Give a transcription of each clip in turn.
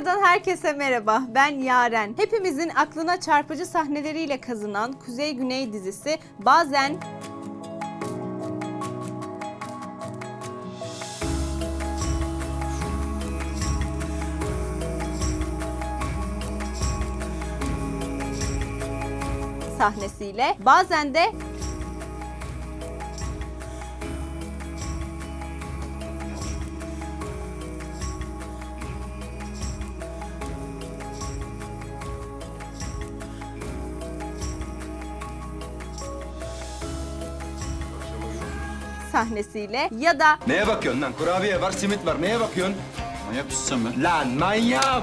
Amerika'dan herkese merhaba. Ben Yaren. Hepimizin aklına çarpıcı sahneleriyle kazınan Kuzey Güney dizisi bazen sahnesiyle bazen de sahnesiyle ya da Neye bakıyorsun lan? Kurabiye var, simit var. Neye bakıyorsun? Manyak mısın be? Lan manyak!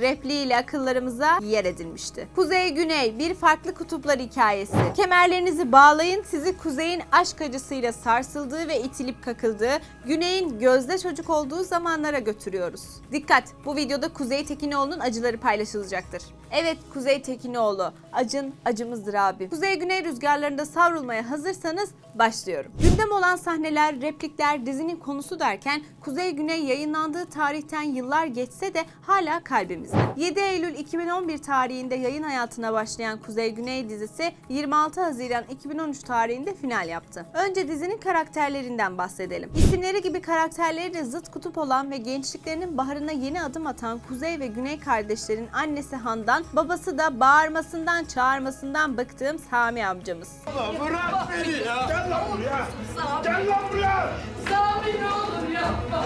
repliğiyle akıllarımıza yer edilmişti. Kuzey Güney bir farklı kutuplar hikayesi. Kemerlerinizi bağlayın sizi kuzeyin aşk acısıyla sarsıldığı ve itilip kakıldığı, güneyin gözde çocuk olduğu zamanlara götürüyoruz. Dikkat! Bu videoda Kuzey Tekinoğlu'nun acıları paylaşılacaktır. Evet Kuzey Tekinoğlu, acın acımızdır abi. Kuzey Güney rüzgarlarında savrulmaya hazırsanız başlıyorum. Gündem olan sahneler, replikler, dizinin konusu derken Kuzey Güney yayınlandığı tarihten yıllar geçse de hala kalbimizde. 7 Eylül 2011 tarihinde yayın hayatına başlayan Kuzey Güney dizisi 26 Haziran 2013 tarihinde final yaptı. Önce dizinin karakterlerinden bahsedelim. İsimleri gibi karakterleri de zıt kutup olan ve gençliklerinin baharına yeni adım atan Kuzey ve Güney kardeşlerin annesi Handan, babası da bağırmasından çağırmasından bıktığım Sami amcamız. Bırak beni ya. Gel lan buraya. Gel lan buraya. Sami ne olur yapma.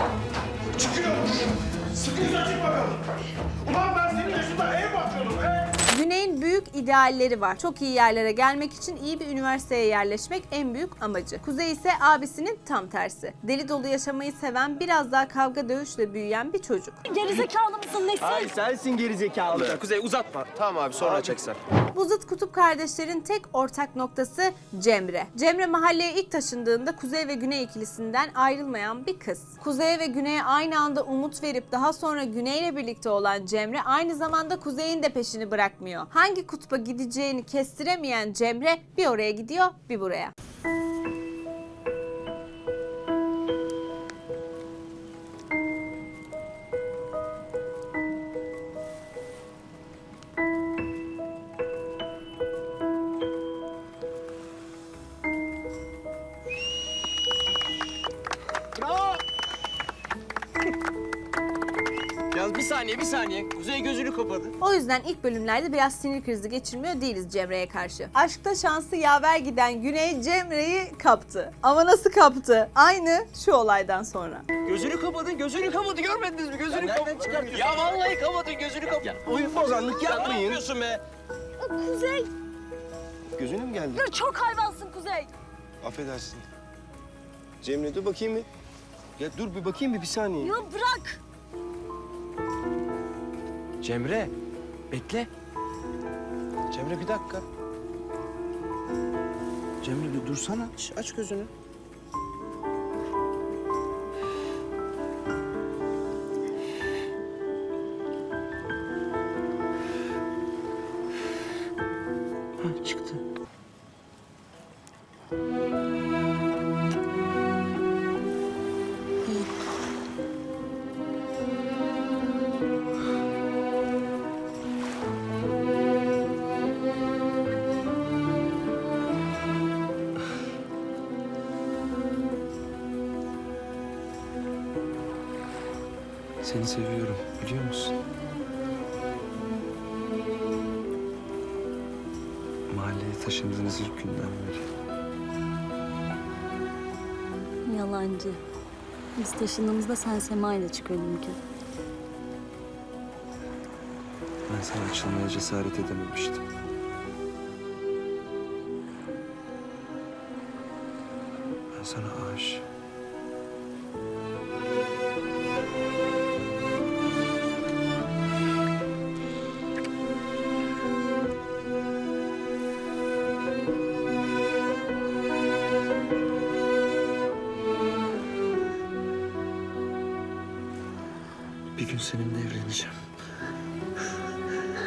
İdealleri var. Çok iyi yerlere gelmek için iyi bir üniversiteye yerleşmek en büyük amacı. Kuzey ise abisinin tam tersi. Deli dolu yaşamayı seven, biraz daha kavga dövüşle büyüyen bir çocuk. Gerizekalı mısın nesin? Ay sensin gerizekalı. Kuzey uzatma. Tamam abi sonra çeksen. Bu zıt kutup kardeşlerin tek ortak noktası Cemre. Cemre mahalleye ilk taşındığında Kuzey ve Güney ikilisinden ayrılmayan bir kız. Kuzey ve Güney'e aynı anda umut verip daha sonra Güney ile birlikte olan Cemre aynı zamanda Kuzey'in de peşini bırakmıyor. Hangi kutba gideceğini kestiremeyen Cemre bir oraya gidiyor bir buraya. Saniye bir saniye. Kuzey gözünü kapadı. O yüzden ilk bölümlerde biraz sinir krizi geçirmiyor değiliz Cemre'ye karşı. Aşkta şansı yaver giden Güney Cemre'yi kaptı. Ama nasıl kaptı? Aynı şu olaydan sonra. Gözünü kapadı, gözünü kapadı. Görmediniz mi? Gözünü kapadı. Ya vallahi kapadı, gözünü kapadı. oyun bozanlık yapmayın. Ne yapıyorsun be? Kuzey, Gözüne mi geldi? ya çok hayvansın Kuzey. Affedersin. Cemre dur bakayım bir. Ya dur bir bakayım bir, bir saniye. Ya bırak. Cemre, bekle. Cemre bir dakika. Cemre bir dursana. Şş, aç gözünü. Seni seviyorum biliyor musun? Mahalleye taşındığınız ilk günden beri. Yalancı. Biz taşındığımızda sen Sema ile çıkıyordun kere. Ben sana açılmaya cesaret edememiştim. Ben sana aşığım. Gün seninle evleneceğim.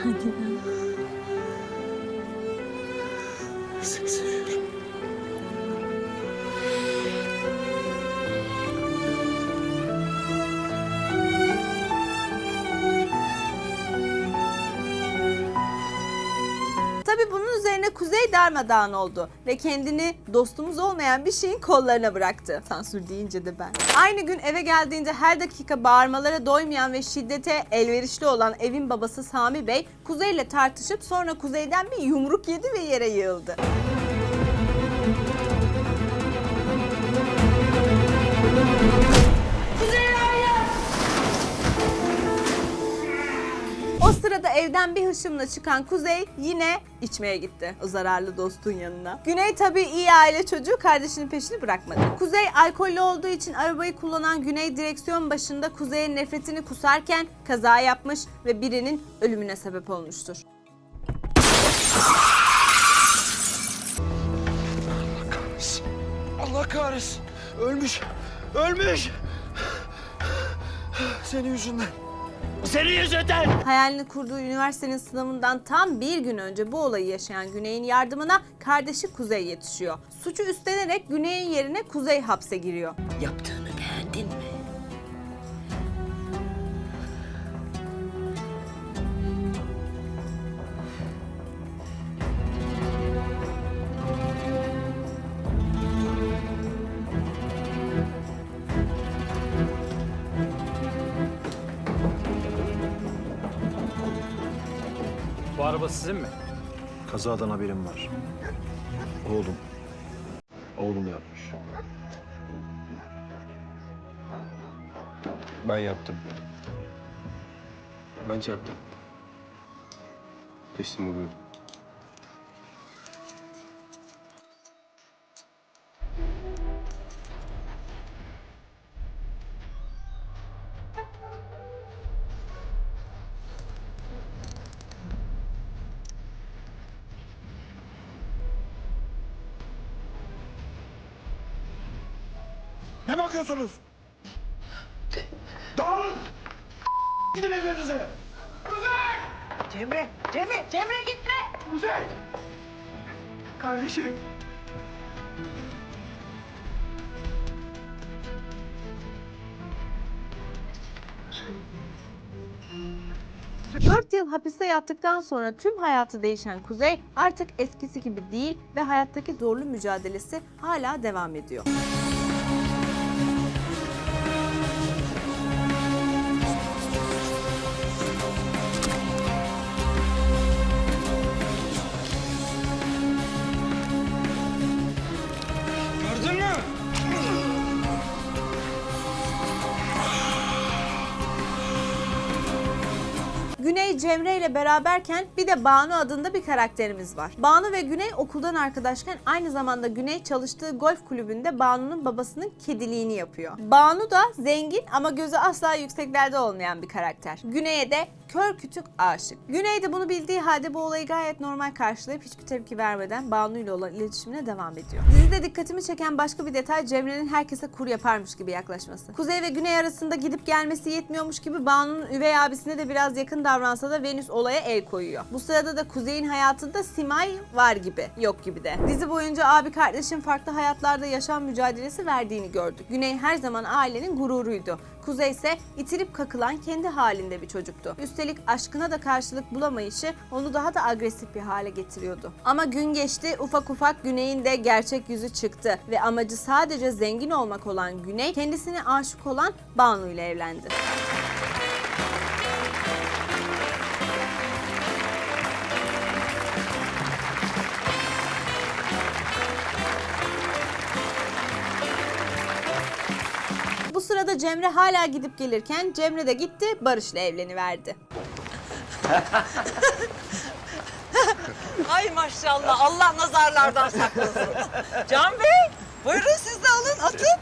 Hadi ya. Seni seviyorum. Kuzey darmadağın oldu ve kendini dostumuz olmayan bir şeyin kollarına bıraktı. Sansür deyince de ben. Aynı gün eve geldiğinde her dakika bağırmalara doymayan ve şiddete elverişli olan evin babası Sami Bey Kuzey ile tartışıp sonra Kuzey'den bir yumruk yedi ve yere yığıldı. Sırada evden bir hışımla çıkan Kuzey yine içmeye gitti o zararlı dostun yanına. Güney tabii iyi aile çocuğu kardeşinin peşini bırakmadı. Kuzey alkollü olduğu için arabayı kullanan Güney direksiyon başında Kuzey'e nefretini kusarken kaza yapmış ve birinin ölümüne sebep olmuştur. Allah kahretsin. Ölmüş. Ölmüş. Senin yüzünden. Senin yüzünden. Hayalini kurduğu üniversitenin sınavından tam bir gün önce bu olayı yaşayan Güney'in yardımına kardeşi Kuzey yetişiyor. Suçu üstlenerek Güney'in yerine Kuzey hapse giriyor. Yaptığını beğendin mi? Bu araba sizin mi? Kazadan haberim var. Oğlum. Oğlum yapmış. Ben yaptım. Ben çarptım. Teslim oluyorum. Ne bakıyorsunuz? Dağılın! Gidin evlerinize! Kuzey! Cemre, Cemre, Cemre gitme. Kuzey! Kardeşim! 4 yıl hapiste yattıktan sonra tüm hayatı değişen Kuzey artık eskisi gibi değil ve hayattaki zorlu mücadelesi hala devam ediyor. Cemre ile beraberken bir de Banu adında bir karakterimiz var. Banu ve Güney okuldan arkadaşken aynı zamanda Güney çalıştığı golf kulübünde Banu'nun babasının kediliğini yapıyor. Banu da zengin ama gözü asla yükseklerde olmayan bir karakter. Güney'e de kör kütük aşık. Güney de bunu bildiği halde bu olayı gayet normal karşılayıp hiçbir tepki vermeden Banu ile olan iletişimine devam ediyor. Dizide dikkatimi çeken başka bir detay Cemre'nin herkese kur yaparmış gibi yaklaşması. Kuzey ve Güney arasında gidip gelmesi yetmiyormuş gibi Banu'nun üvey abisine de biraz yakın davransa da Venüs olaya el koyuyor. Bu sırada da Kuzey'in hayatında Simay var gibi, yok gibi de. Dizi boyunca abi kardeşin farklı hayatlarda yaşam mücadelesi verdiğini gördük. Güney her zaman ailenin gururuydu. Kuzey ise itilip kakılan kendi halinde bir çocuktu. Üstelik aşkına da karşılık bulamayışı onu daha da agresif bir hale getiriyordu. Ama gün geçti ufak ufak Güney'in de gerçek yüzü çıktı ve amacı sadece zengin olmak olan Güney kendisine aşık olan Banu ile evlendi. Bu sırada Cemre hala gidip gelirken Cemre de gitti Barış'la evleniverdi. Ay maşallah Allah nazarlardan saklasın. Can Bey buyurun siz de alın atın.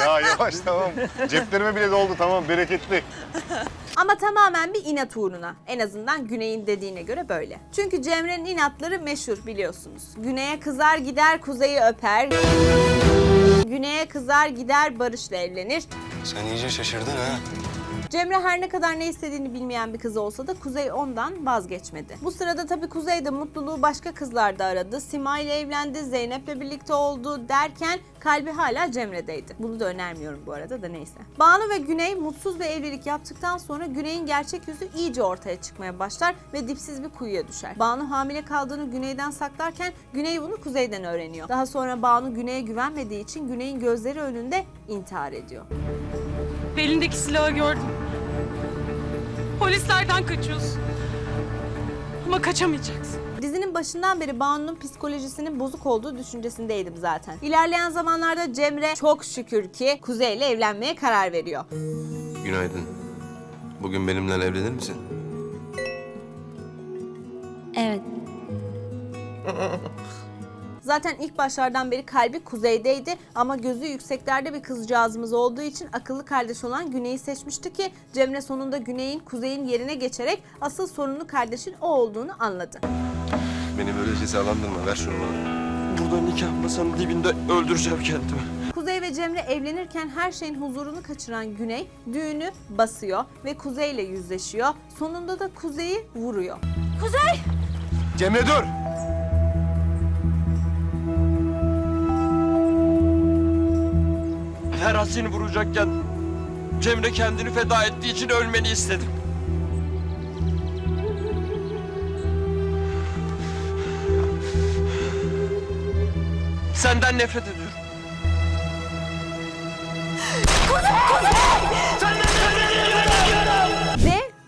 Ya yavaş tamam. Ceplerime bile doldu tamam bereketli. Ama tamamen bir inat uğruna. En azından Güney'in dediğine göre böyle. Çünkü Cemre'nin inatları meşhur biliyorsunuz. Güney'e kızar gider Kuzey'i öper. Güney'e kızar gider Barış'la evlenir. Sen iyice şaşırdın ha. Cemre her ne kadar ne istediğini bilmeyen bir kız olsa da Kuzey ondan vazgeçmedi. Bu sırada tabii Kuzey de mutluluğu başka kızlarda aradı. Sima ile evlendi, Zeynep'le birlikte oldu derken kalbi hala Cemre'deydi. Bunu da önermiyorum bu arada da neyse. Banu ve Güney mutsuz bir evlilik yaptıktan sonra Güney'in gerçek yüzü iyice ortaya çıkmaya başlar ve dipsiz bir kuyuya düşer. Banu hamile kaldığını Güney'den saklarken Güney bunu Kuzey'den öğreniyor. Daha sonra Banu Güney'e güvenmediği için Güney'in gözleri önünde intihar ediyor. Belindeki silahı gördüm. Polislerden kaçıyorsun. Ama kaçamayacaksın. Dizinin başından beri Banu'nun psikolojisinin bozuk olduğu düşüncesindeydim zaten. İlerleyen zamanlarda Cemre çok şükür ki Kuzey ile evlenmeye karar veriyor. Günaydın. Bugün benimle evlenir misin? Evet. Zaten ilk başlardan beri kalbi kuzeydeydi ama gözü yükseklerde bir kızcağızımız olduğu için akıllı kardeş olan Güney'i seçmişti ki Cemre sonunda Güney'in Kuzey'in yerine geçerek asıl sorunlu kardeşin o olduğunu anladı. Beni böyle cezalandırma. Ver şunu bana. Burada nikah masanın dibinde öldüreceğim kendimi. Kuzey ve Cemre evlenirken her şeyin huzurunu kaçıran Güney düğünü basıyor ve Kuzey ile yüzleşiyor. Sonunda da Kuzey'i vuruyor. Cemre dur! Ferhat seni vuracakken Cemre kendini feda ettiği için ölmeni istedim. Senden nefret ediyorum. Ve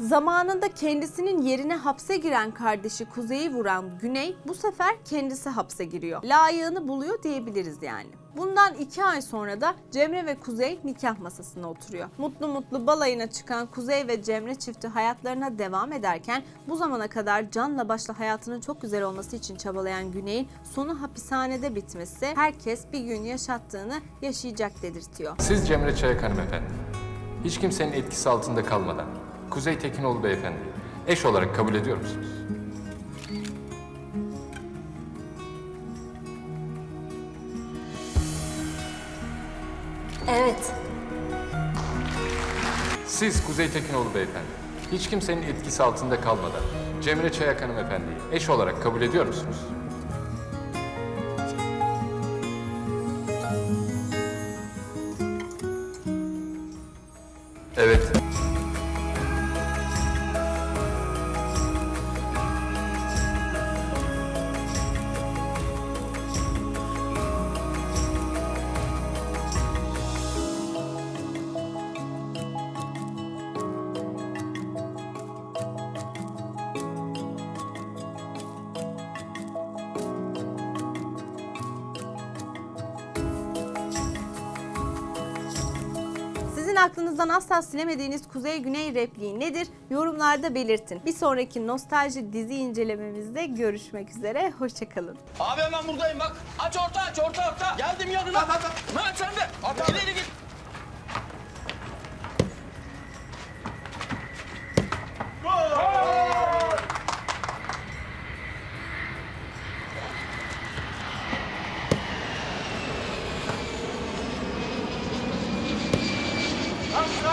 zamanında kendisinin yerine hapse giren kardeşi Kuzey'i vuran Güney bu sefer kendisi hapse giriyor. Layığını buluyor diyebiliriz yani. Bundan iki ay sonra da Cemre ve Kuzey nikah masasına oturuyor. Mutlu mutlu balayına çıkan Kuzey ve Cemre çifti hayatlarına devam ederken bu zamana kadar canla başla hayatının çok güzel olması için çabalayan Güney'in sonu hapishanede bitmesi herkes bir gün yaşattığını yaşayacak dedirtiyor. Siz Cemre Çayak hanımefendi. Hiç kimsenin etkisi altında kalmadan Kuzey Tekinoğlu beyefendi eş olarak kabul ediyor musunuz? Evet. Siz Kuzey Tekinoğlu beyefendi hiç kimsenin etkisi altında kalmadan Cemre Çayak hanımefendiyi eş olarak kabul ediyor musunuz? Sizin aklınızdan asla silemediğiniz Kuzey Güney repliği nedir? Yorumlarda belirtin. Bir sonraki nostalji dizi incelememizde görüşmek üzere. Hoşçakalın. Abi hemen buradayım bak. Aç orta aç orta orta. Geldim yanına. Aç aç aç. sen de. İleri git. Kaç